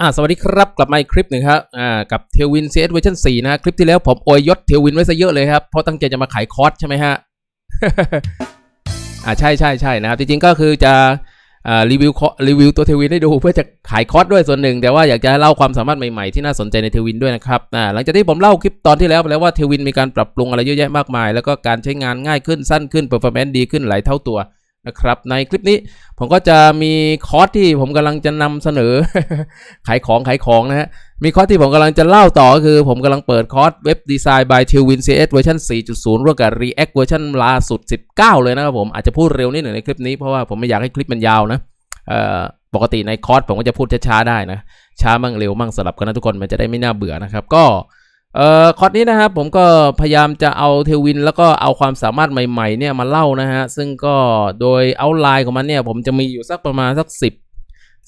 อ่าสวัสดีครับ กลับมาอีกคลิปหนึ่งครับอ่ากับเทวิน CS เวอร์ชัน4นะฮะคลิปที่แล้วผมอวยยศเทวินไว้ซะเยอะเลยครับ เพราะตั้งใจจะมาขายคอร์สใช่ไหมฮะ อ่าใช่ใช่ใช่นะครับ จริงๆก็คือจะอ่ารีวิวรีวิวตัวเทวินให้ดูเพื่อจะขายคอร์สด้วยส่วนหนึ่ง แต่ว่าอยากจะเล่าความสามารถใหม่ๆที่น่าสนใจในเทวินด้วยนะครับอ่าหลังจากที่ผมเล่าคลิปตอนที่แล้วไปแล้วว่าเทวินมีการปรับปรุงอะไรเยอะแยะมากมาย แล้วก็การใช้งานง่ายขึ้นสั้นขึ้นเปอร์ฟอร์แมนซ์ดีขึ้นหลายเท่าตัว นะครับในคลิปนี้ผมก็จะมีคอร์สที่ผมกำลังจะนำเสนอ ขายของขายของนะฮะมีคอร์สที่ผมกำลังจะเล่าต่อคือผมกำลังเปิดคอร์สเว็บดีไซน์ by Tailwind CS เวอร์ชัน4.0 ร่วมกับ React เวอร์ชันล่าสุด 19 เลยนะครับผมอาจจะพูดเร็วนิดหนึ่งในคลิปนี้เพราะว่าผมไม่อยากให้คลิปมันยาวนะปกติในคอร์สผมก็จะพูดช้าๆได้นะช้ามั่งเร็วมั่งสลับกันนะทุกคนมันจะได้ไม่น่าเบื่อนะครับก็ เอ่อคอร์สนี้นะครับผมก็พยายามจะเอาเทวิน แล้วก็เอาความสามารถใหม่ๆเนี่ยมาเล่านะฮะ ซึ่งก็โดยเอาไลน์ของมันเนี่ย ผมจะมีอยู่สักประมาณสัก 10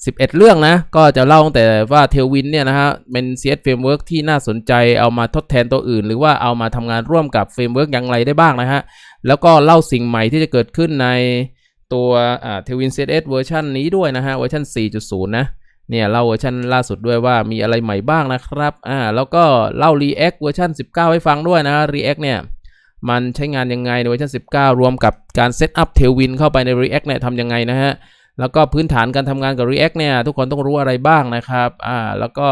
11 เรื่องนะ ก็จะเล่าตั้งแต่ว่าเทวินเนี่ยนะฮะเป็น CS Framework ที่น่าสนใจเอามาทดแทนตัวอื่น หรือว่าเอามาทำงานร่วมกับเฟรมเวิร์กอย่างไรได้บ้างนะฮะ แล้วก็เล่าสิ่งใหม่ที่จะเกิดขึ้นในตัวเทวิน CS เวอร์ชันนี้ด้วยนะฮะเวอร์ชัน4.0 นะ เนี่ยเล่าเวอร์ชันล่าสุดด้วยว่ามีอะไรใหม่บ้างนะครับอ่าแล้วก็เล่า React เวอร์ชัน19 ให้ฟังด้วยนะ React เนี่ยมันใช้งานยังไงในเวอร์ชัน19 รวมกับการเซตอัพ Tailwind เข้าไปใน React เนี่ยทำยังไงนะฮะแล้วก็พื้นฐานการทำงานกับ React เนี่ยทุกคนต้องรู้อะไรบ้างนะครับอ่าแล้วก็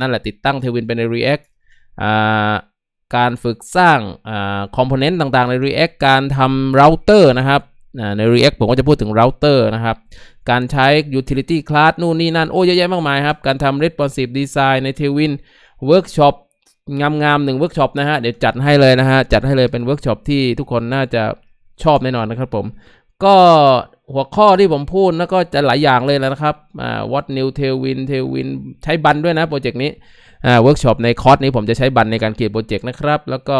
นั่นแหละติดตั้ง Tailwind ไปใน React อ่าการฝึกสร้างอ่าคอมโพเนนต์ต่างๆใน React การทำเราเตอร์นะครับใน React ผมก็จะพูดถึงเราเตอร์นะครับการใช้ utility class นู่นนี่นั่น โอ้เยอะแยะมากมายครับ การทำ responsive design ใน Tailwind workshop งามๆหนึ่ง workshop นะฮะ เดี๋ยวจัดให้เลยนะฮะ จัดให้เลยเป็น workshop ที่ทุกคนน่าจะชอบแน่นอนนะครับผม ก็หัวข้อที่ผมพูดนะก็จะหลายอย่างเลยนะครับอ่า what new tailwind tailwind ใช้บันด้วยนะโปรเจกต์นี้อ่า workshop ในคอร์สนี้ผมจะใช้บันในการเขียนโปรเจกต์นะครับ แล้วก็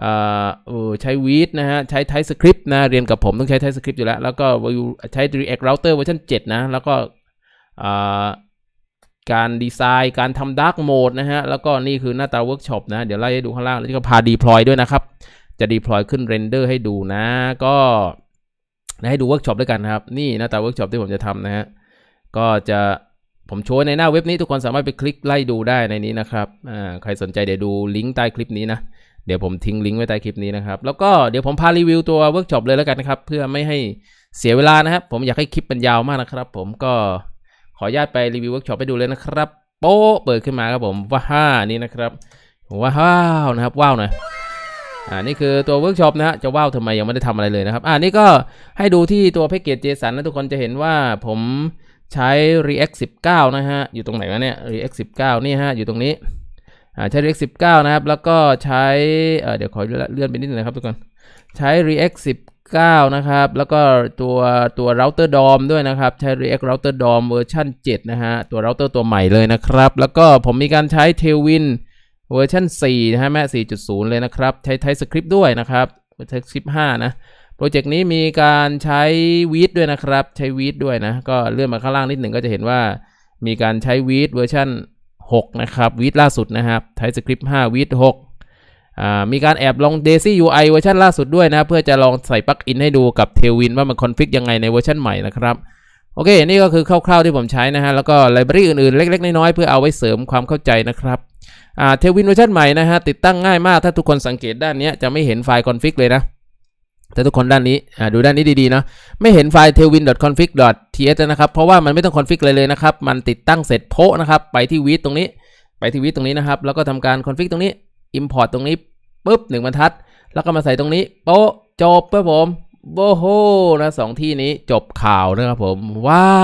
เออใช้วีดนะฮะ ใช้ TypeScript นะ เรียนกับผมต้องใช้ TypeScript อยู่แล้ว แล้วก็ใช้ React Router เวอร์ชัน7นะ แล้วก็การดีไซน์การทำ Dark Mode นะฮะ แล้วก็นี่คือหน้าตา Workshop นะ เดี๋ยวไล่ให้ดูข้างล่าง แล้วก็พา Deploy ด้วยนะครับ จะ Deploy ขึ้น Render ให้ดูนะ ก็ให้ดู Workshop ด้วยกันนะครับ นี่หน้าตา Workshop ที่ผมจะทำนะฮะ ก็จะผมโชว์ในหน้าเว็บนี้ทุกคนสามารถไปคลิกไล่ดูได้ในนี้นะครับ ใครสนใจเดี๋ยวดูลิงก์ใต้คลิปนี้นะ เดี๋ยวผมทิ้งลิงก์ไว้ใต้คลิปนี้นะครับ แล้วก็เดี๋ยวผมพารีวิวตัวเวิร์กช็อปเลยแล้วกันนะครับ เพื่อไม่ให้เสียเวลานะครับ ผมอยากให้คลิปมันยาวมากนะครับ ผมก็ขออนุญาตไปรีวิวเวิร์กช็อปให้ดูเลยนะครับ โป๊ะเปิดขึ้นมาครับผมว้านี่นะครับว้าวนะครับว้าวหน่อยอ่านี่คือตัวเวิร์กช็อปนะฮะจะว้าวทำไมยังไม่ได้ทำอะไรเลยนะครับ อ่านี่ก็ให้ดูที่ตัวแพ็กเกจ JSON นนะทุกคนจะเห็นว่าผมใช้ React 19 นะฮะอยู่ตรงไหนวะเนี่ย React 19 นี่ฮะอยู่ตรงนี้ ใช้ React 19 นะครับ แล้วก็ใช้เเดี๋ยวขอเลื่อนไปนิดนึงนะครับทุกคน ใช้ React 19 นะครับ แล้วก็ตัวตัว router DOM ด้วยนะครับ ใช้ React router DOM เวอร์ชัน7 นะฮะ ตัว router ตัวใหม่เลยนะครับ แล้วก็ผมมีการใช้ Tailwind เวอร์ชัน4นะฮะแม่4.0 เลยนะครับ ใช้ TypeScript ด้วยนะครับใช้ Script 5 นะโปรเจกต์นี้มีการใช้วีดด้วยนะครับ ใช้วีดด้วยนะ ก็เลื่อนมาข้างล่างนิดหนึ่งก็จะเห็นว่ามีการใช้วีดเวอร์ชัน 6 นะครับวีดล่าสุดนะครับ TypeScript 5วีด6มีการแอบลอง Daisy UI เวอร์ชันล่าสุดด้วยนะ เพื่อจะลองใส่ปลั๊กอินให้ดูกับ Tailwind ว่ามันคอนฟิกยังไงในเวอร์ชันใหม่นะครับโอเค นี่ก็คือคร่าวๆที่ผมใช้นะฮะ แล้วก็ไลบรารีอื่นๆ เล็ก ๆ น้อยๆ เพื่อเอาไว้เสริมความเข้าใจนะครับ อ่า Tailwind เวอร์ชันใหม่นะฮะ ติดตั้งง่ายมาก ถ้าทุกคนสังเกตด้านนี้จะไม่เห็นไฟล์คอนฟิกเลยนะ แต่ทุกคนด้านนี้อ่าดูด้านนี้ดีๆนะไม่เห็นไฟล์ tailwind.config.ts นะครับ เพราะว่ามันไม่ต้องคอนฟิกเลยเลยนะครับ มันติดตั้งเสร็จโพนะครับ ไปที่วีดตรงนี้ ไปที่วีดตรงนี้นะครับ แล้วก็ทำการคอนฟิกตรงนี้ import ตรงนี้ปุ๊บหนึ่งบรรทัด แล้วก็มาใส่ตรงนี้โป๊ะจบครับผมโอ้โหนะสองที่นี้จบข่าวนะครับผม ว้า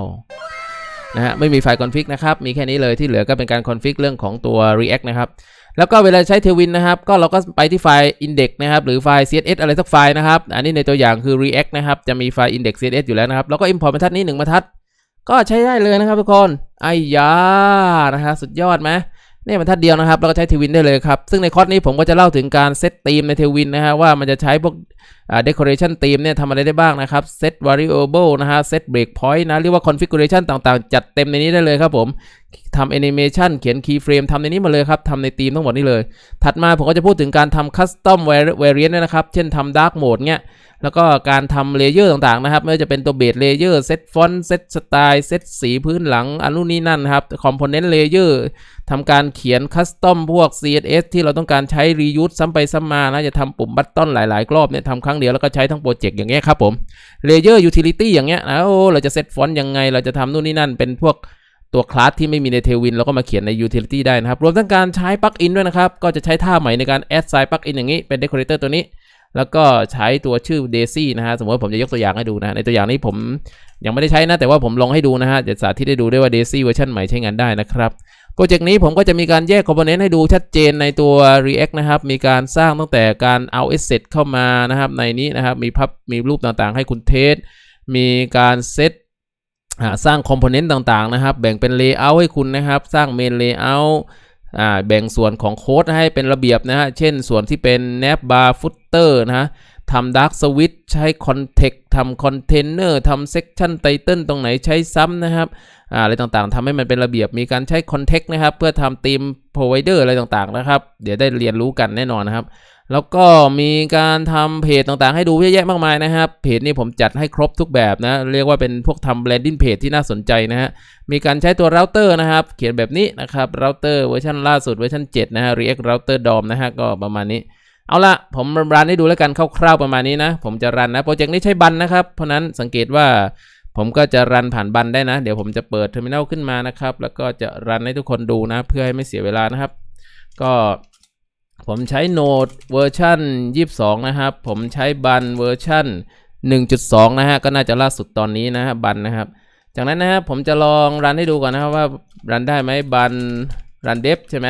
วนะฮะไม่มีไฟล์คอนฟิกนะครับ มีแค่นี้เลยที่เหลือก็เป็นการคอนฟิกเรื่องของตัว React นะครับ แล้วก็เวลาใช้เทวินนะครับ ก็เราก็ไปที่ไฟล์ index นะครับ หรือไฟล์ css อะไรสักไฟล์นะครับ อันนี้ในตัวอย่างคือ React นะครับ จะมีไฟล์ index css อยู่แล้วนะครับ แล้วก็ import บรรทัดนี้หนึ่งบรรทัด ก็ใช้ได้เลยนะครับทุกคนไอ้ยานะฮะสุดยอดไหม นี่ยบรรทัดเดียวนะครับแล้วก็ใช้เทวินได้เลยครับ ซึ่งในคอร์สนี้ผมก็จะเล่าถึงการเซตธีมในเทวินนะฮะว่ามันจะใช้พวกอ่า decoration ธีมเนี่ยทำอะไรได้บ้างนะครับ set variable นะฮะ set breakpoint นะเรียกว่า configuration ต่างๆ จัดเต็มในนี้ได้เลยครับผมทำ animation เขียน keyframe ทำในนี้มาเลยครับทำในธีมทั้งหมดนี้เลย ถัดมาผมก็จะพูดถึงการทำ custom variant ด้วยนนะครับเช่นทำ dark mode เนี่ย แล้วก็การทำเลเยอร์ต่างๆนะครับ ไม่ว่าจะเป็นตัวเบสเลเยอร์เซตฟอนต์เซตสไตล์เซตสีพื้นหลังอันนู้นนี่นั่นครับคอมโพเนนต์เลเยอร์ทำการเขียนคัสตอมพวก CSS ที่เราต้องการใช้ reuse ซ้ำไปซ้ำมานะ จะทำปุ่มบัตตอนหลายๆรอบเนี่ยทำครั้งเดียวแล้วก็ใช้ทั้งโปรเจกต์อย่างเงี้ยครับผม Layer Utility อย่างเงี้ยนะโอ้เราจะเซตฟอนต์ยังไง เราจะทำนู่นนี่นั่นเป็นพวกตัวคลาสที่ไม่มีในเทวินเราก็มาเขียนใน Utility ได้นะครับ รวมทั้งการใช้ปลั๊กอินด้วยนะครับ ก็จะใช้ท่าใหม่ในการ add side ปลั๊กอินอย่างนี้เป็น decorator ตัวนี้ แล้วก็ใช้ตัวชื่อ Daisy นะฮะสมมติว่าผมจะยกตัวอย่างให้ดูนะในตัวอย่างนี้ผมยังไม่ได้ใช้นะแต่ว่าผมลองให้ดูนะฮะจะสาธิตให้ดูด้วยว่า Daisy เวอร์ชันใหม่ใช้งานได้นะครับโปรเจกต์นี้ผมก็จะมีการแยกคอมโพเนนต์ให้ดูชัดเจนในตัว React นะครับ มีการสร้างตั้งแต่การเอา asset เข้ามานะครับ ในนี้นะครับมีพับมีรูปต่างๆ ให้คุณเทส มีการเซตสร้างคอมโพเนนต์ต่างๆนะครับ แบ่งเป็น Layout ให้คุณนะครับ สร้าง Main Layout อ่า แบ่งส่วนของโค้ดให้เป็นระเบียบนะฮะ เช่นส่วนที่เป็นแนบบาร์ฟุตเตอร์นะฮะ ทำ dark switch ใช้ context ทำ container ทำ section title ตรงไหนใช้ซ้ำนะครับออะไรต่างๆทำให้มันเป็นระเบียบมีการใช้ context นะครับ เพื่อทำ theme provider อะไรต่างๆนะครับ เดี๋ยวได้เรียนรู้กันแน่นอนนะครับ แล้วก็มีการทำเพจต่างๆ ให้ดูเยอะแยะมากมายนะครับ เพจนี้ผมจัดให้ครบทุกแบบนะ เรียกว่าเป็นพวกทำ landing page ที่น่าสนใจนะฮะ มีการใช้ตัว router นะครับ เขียนแบบนี้นะครับ router เวอร์ชันล่าสุดเวอร์ชัน7นะฮะ React router DOM นะฮะก็ประมาณนี้ เอาละผมรันให้ดูแล้วกันคร่าวๆประมาณนี้นะ ผมจะรันนะโปรเจกต์นี้ใช้บันนะครับ เพราะนั้นสังเกตว่าผมก็จะรันผ่านบันได้นะ เดี๋ยวผมจะเปิดเทอร์มินอลขึ้นมานะครับ แล้วก็จะรันให้ทุกคนดูนะ เพื่อให้ไม่เสียเวลานะครับ ก็ผมใช้โนดเวอร์ชัน22 นะครับ ผมใช้บันเวอร์ชัน1.2 นะฮะ ก็น่าจะล่าสุดตอนนี้นะฮะบันนะครับ จากนั้นนะครับผมจะลองรันให้ดูก่อนนะครับว่ารันได้ไหมบันรันเดฟใช่ไหม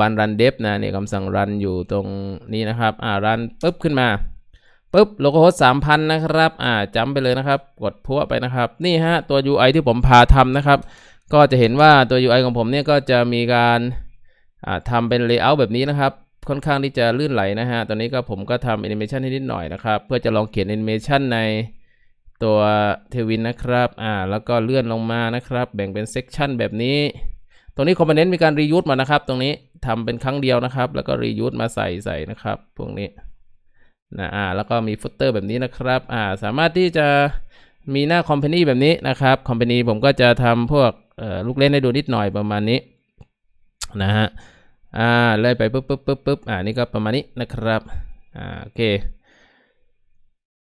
บันรันเดฟนะเนี่ยคำสั่งรันอยู่ตรงนี้นะครับอ่ารันปุ๊บขึ้นมาปุ๊บโลโก้โฮสสามพันนะครับอ่าจำไปเลยนะครับ กดพัวไปนะครับ นี่ฮะตัว UI ที่ผมพาทำนะครับ ก็จะเห็นว่าตัว UI ของผมเนี่ยก็จะมีการอ่าทำเป็น layout แบบนี้นะครับ ค่อนข้างที่จะลื่นไหลนะฮะตอนนี้ก็ผมก็ทำแอนิเมชันให้นิดหน่อยนะครับ เพื่อจะลองเขียนแอนิเมชันในตัวเทวินนะครับอ่าแล้วก็เลื่อนลงมานะครับ แบ่งเป็นเซกชันแบบนี้ ตรงนี้คอมโพเนนต์มีการรียูสมานะครับ ตรงนี้ ทำเป็นครั้งเดียวนะครับ แล้วก็รียูสมาใส่ใส่นะครับ พวกนี้นะอ่าแล้วก็มีฟุตเตอร์แบบนี้นะครับอ่าสามารถที่จะมีหน้าคอมพานีแบบนี้นะครับคอมพานีผมก็จะทำพวกเอ่อลูกเล่นให้ดูนิดหน่อยประมาณนี้นะฮะอ่าเลยไปปุ๊บปุ๊บปุ๊บปุ๊บอ่านี่ก็ประมาณนี้นะครับอ่าโอเค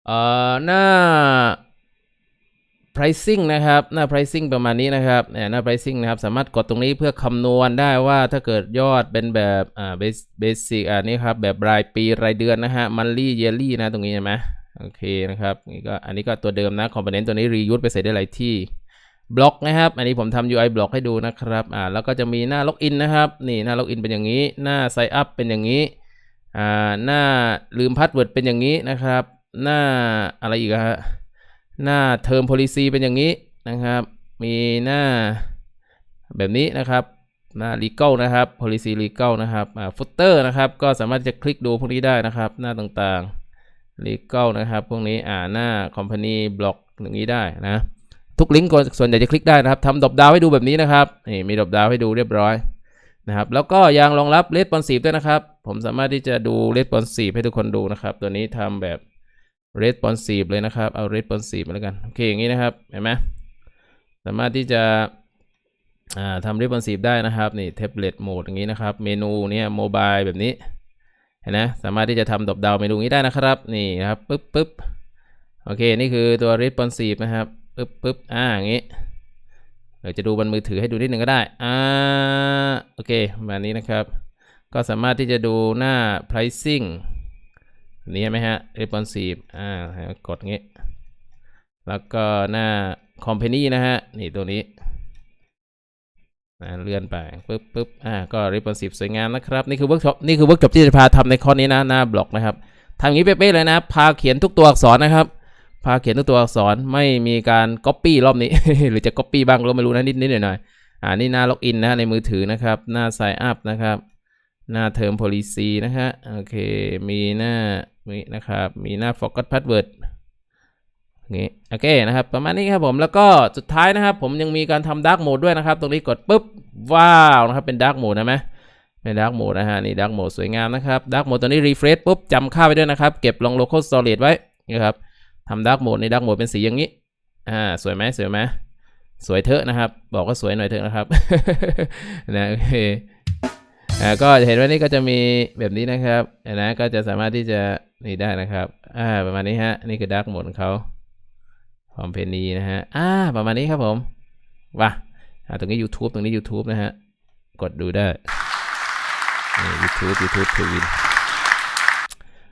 เอ่อหน้า pricing นะครับหน้า pricing ประมาณนี้นะครับเนี่ยหน้า pricing นะครับสามารถกดตรงนี้เพื่อคำนวณได้ว่าถ้าเกิดยอดเป็นแบบอ่า basic อ่านี่ครับแบบรายปีรายเดือนนะฮะ monthly yearly นะตรงนี้ใช่ไหมโอเคนะครับนี่ก็อันนี้ก็ตัวเดิมนะ component ตัวนี้ reuse ไปใส่ได้หลายที่บล็อกนะครับ อันนี้ผมทำ UI บล็อกให้ดูนะครับอ่าแล้วก็จะมีหน้า login นะครับนี่หน้า login เป็นอย่างนี้หน้า sign up เป็นอย่างนี้อ่าหน้าลืมพาสเวิร์ดเป็นอย่างนี้นะครับ หน้าอะไรอีกฮะ หน้า term policy เป็นอย่างนี้นะครับ มีหน้าแบบนี้นะครับหน้า legal นะครับ policy legal นะครับอ่า footer นะครับ ก็สามารถจะคลิกดูพวกนี้ได้นะครับ หน้าต่างๆ legal นะครับพวกนี้อ่าหน้า company block อย่างนี้ได้นะทุกลิงก์ส่วนใหญ่จะคลิกได้นะครับทำดรอปดาวให้ดูแบบนี้นะครับนี่มีดรอปดาวให้ดูเรียบร้อยนะครับ แล้วก็ยังรองรับ responsive ด้วยนะครับ ผมสามารถที่จะดู responsive ให้ทุกคนดูนะครับ ตัวนี้ทำแบบ responsive เลยนะครับ เอา responsive มาแล้วกัน โอเค อย่างนี้นะครับ เห็นไหมสามารถที่จะทำ responsive ได้นะครับ นี่ tablet mode อย่างนี้นะครับ เมนูเนี่ย mobile แบบนี้ เห็นไหมสามารถที่จะทำดรอปดาวเมนูนี้ได้นะครับ นี่นะครับ ปึ๊บปึ๊บโอเค นี่คือตัว responsive นะครับ ปึ๊บปึ๊บอ่า อย่างนี้เดี๋ยวจะดูบนมือถือให้ดูนิดหนึ่งก็ได้ อ่า โอเคประมาณนี้นะครับ ก็สามารถที่จะดูหน้า pricing นี่ไหมฮะ responsive อ่ากดงี้ แล้วก็หน้า company นะฮะ นี่ตัวนี้เลื่อนไปปึ๊บปึ๊บอ่าก็ responsive สวยงามนะครับ นี่คือเวิร์กช็อปนี่คือเวิร์กช็อปที่จะพาทำในข้อนี้นะ หน้าบล็อกนะครับทำอย่างนี้เป๊ะๆเลยนะ พาเขียนทุกตัวอักษรนะครับ พาเขียนทุกตัวอักษรไม่มีการ copy รอบนี้ หรือจะ copy บ้างก็ไม่รู้นะนิดๆหน่อยๆอ่านี่หน้า login นะในมือถือนะครับ หน้า sign up นะครับ หน้า term policy นะฮะโอเคมีหน้ามีนะครับมีหน้า forgot password งี้โอเคนะครับประมาณนี้ครับผมแล้วก็สุดท้ายนะครับ ผมยังมีการทำ dark mode ด้วยนะครับ ตรงนี้กดปุ๊บ ว้าวนะครับเป็น dark mode นะไหมเป็น dark mode นะฮะนี่ dark mode สวยงามนะครับ dark mode ตัวนี้ refresh ปุ๊บจำค่าไว้ด้วยนะครับ เก็บลง local storage ไว้นะครับทำดาร์กโหมดในดาร์กโหมดเป็นสีอย่างนี้อ่าสวยไหมสวยไหมสวยเถอะนะครับ บอกว่าสวยหน่อยเถอะนะครับนะโอเค อ่าก็จะเห็นว่านี่ก็จะมีแบบนี้นะครับนะก็จะสามารถที่จะนี่ได้นะครับ อ่า ประมาณนี้ฮะ นี่คือดาร์กโหมดของเขาพร้อมเพนนีนะฮะ อ่า ประมาณนี้ครับผมว่ะอ่าตรงนี้ YouTube ตรงนี้ YouTube นะฮะ กดดูได้นี่ YouTube YouTube ทวิน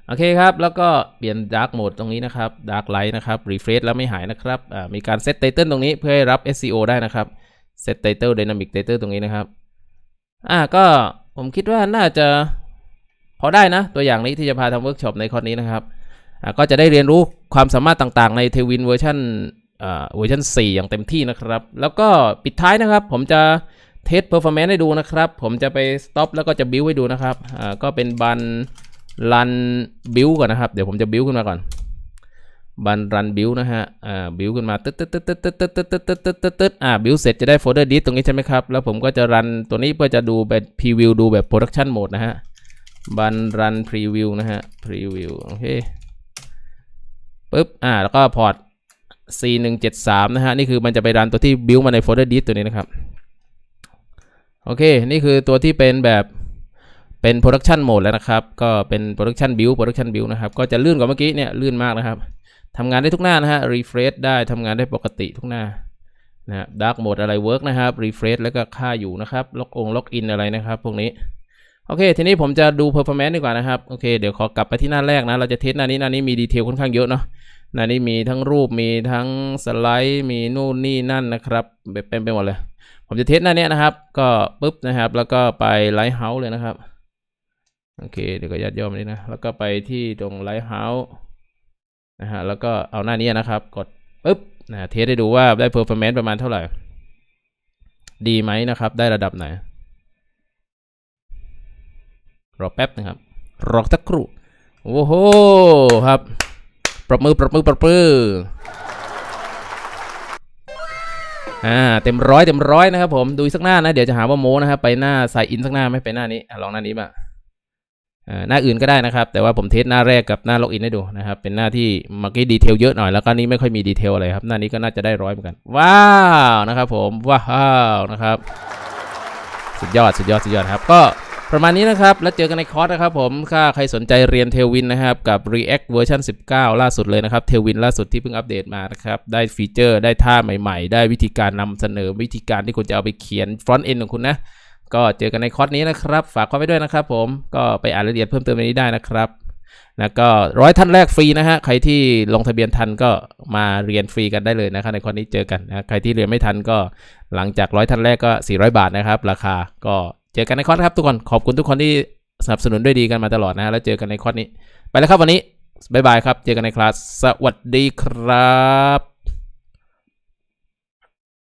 โอเคครับ แล้วก็เปลี่ยน Dark Mode ตรงนี้นะครับ Dark Light นะครับ Refresh แล้วไม่หายนะครับ อ่า มีการ Set Title ตรงนี้เพื่อให้รับ SEO ได้นะครับ Set Title Dynamic Title ตรงนี้นะครับ อ่า ก็ ผมคิดว่าน่าจะพอได้นะ ตัวอย่างนี้ที่จะพาทำเวิร์กช็อปในคอร์สนี้นะครับก็จะได้เรียนรู้ความสามารถต่างๆ ในเทวินเวอร์ชันเวอร์ชัน4 อย่างเต็มที่นะครับ แล้วก็ปิดท้ายนะครับ ผมจะเทสเพอร์ฟอร์แมนซ์ให้ดูนะครับ ผมจะไปสต็อปแล้วก็จะบิวให้ดูนะครับก็เป็นบันรันบิวก่อนนะครับ เดี๋ยวผมจะบิวขึ้นมาก่อน บันรันบิวนะฮะ อ่า บิวขึ้นมาตึ๊ดตึ๊ดตึ๊ดตึ๊ดตึ๊ดตึ๊ดตึ๊ดตึ๊ดตึ๊ดตึ๊ดตึ๊ดตึ๊ดอ่า บิวเสร็จจะได้โฟลเดอร์ดิสตรงนี้ใช่ไหมครับ แล้วผมก็จะรันตัวนี้เพื่อจะดูแบบพรีวิวดูแบบโปรดักชันโหมดนะฮะ บันรันพรีวิวนะฮะ พรีวิวโอเค ปึ๊บ อ่า แล้วก็พอร์ต C 1 7 3 นะฮะ นี่คือมันจะไปรันตัวที่บิวมาในโฟลเดอร์ดิสตัวนี้นะครับ โอเค นี่คือตัวที่เป็นแบบเป็น production mode แล้วนะครับ ก็เป็น production build production build นะครับ ก็จะลื่นกว่าเมื่อกี้เนี่ยลื่นมากนะครับ ทำงานได้ทุกหน้านะฮะ refresh ได้ทำงานได้ปกติทุกหน้านะฮะ dark mode อะไร work นะครับ refresh แล้วก็ค่าอยู่นะครับ ล็อกองล็อกอินอะไรนะครับ พวกนี้ โอเค ทีนี้ผมจะดู performance ดีกว่านะครับ โอเค เดี๋ยวขอกลับไปที่หน้าแรกนะ เราจะเทสหน้านี้ หน้านี้มีดีเทลค่อนข้างเยอะเนาะ หน้านี้มีทั้งรูป มีทั้งสไลด์ มีนู่นนี่นั่นนะครับเป็นไปหมดเลย ผมจะเทสหน้านี้นะครับ ก็ปุ๊บนะครับ แล้วก็ไป Lighthouse เลยนะครับ โอเค เดี๋ยวก็ยัดย่อมนี้นะ แล้วก็ไปที่ตรง Lighthouse นะฮะแล้วก็เอาหน้านี้นะครับ กดปุ๊บนะเทสให้ดูว่าได้ performance ประมาณเท่าไหร่ ดีไหมนะครับ ได้ระดับไหน รอแป๊บนะครับ รอสักครู่โอ้โหครับปรบมือปรบมือปรบมืออ่าเต็มร้อยเต็มร้อยนะครับผมดูสักหน้านะ เดี๋ยวจะหาว่าโมนะครับ ไปหน้าใส่อินสักหน้าไหม่ไปหน้านี้อลองหน้านี้บ้างอ่า หน้าอื่นก็ได้นะครับ แต่ว่าผมเทสหน้าแรกกับหน้าล็อกอินให้ดูนะครับ เป็นหน้าที่เมื่อกี้ดีเทลเยอะหน่อยแล้วก็นี้ไม่ค่อยมีดีเทลอะไรครับ หน้านี้ก็น่าจะได้ร้อยเหมือนกัน ว้าวนะครับผมว้าวนะครับ สุดยอดสุดยอดสุดยอดครับ ก็ประมาณนี้นะครับ แล้วเจอกันในคอร์สนะครับผมถ้าใครสนใจเรียนเทลวินนะครับ กับ React เวอร์ชัน19 ล่าสุดเลยนะครับเทลวินล่าสุดที่เพิ่งอัปเดตมานะครับ ได้ฟีเจอร์ได้ท่าใหม่ ๆ ได้วิธีการนำเสนอวิธีการที่คุณจะเอาไปเขียน front end ของคุณนะ ก็เจอกันในคอร์สนี้นะครับ ฝากเข้าไปด้วยนะครับ ผมก็ไปอ่านรายละเอียดเพิ่มเติมในนี้ได้นะครับแล้วก็ร้อยท่านแรกฟรีนะฮะใครที่ลงทะเบียนทันก็มาเรียนฟรีกันได้เลยนะครับในคอร์สนี้เจอกันนะใครที่เรียนไม่ทันก็หลังจากร้อยท่านแรกก็ 400 บาทนะครับ ราคาก็เจอกันในคอร์สครับทุกคนขอบคุณทุกคนที่สนับสนุนด้วยดีกันมาตลอดนะฮะแล้วเจอกันในคอร์สนี้ ไปแล้วครับวันนี้บายบายครับ เจอกันในคลาส สวัสดีครับ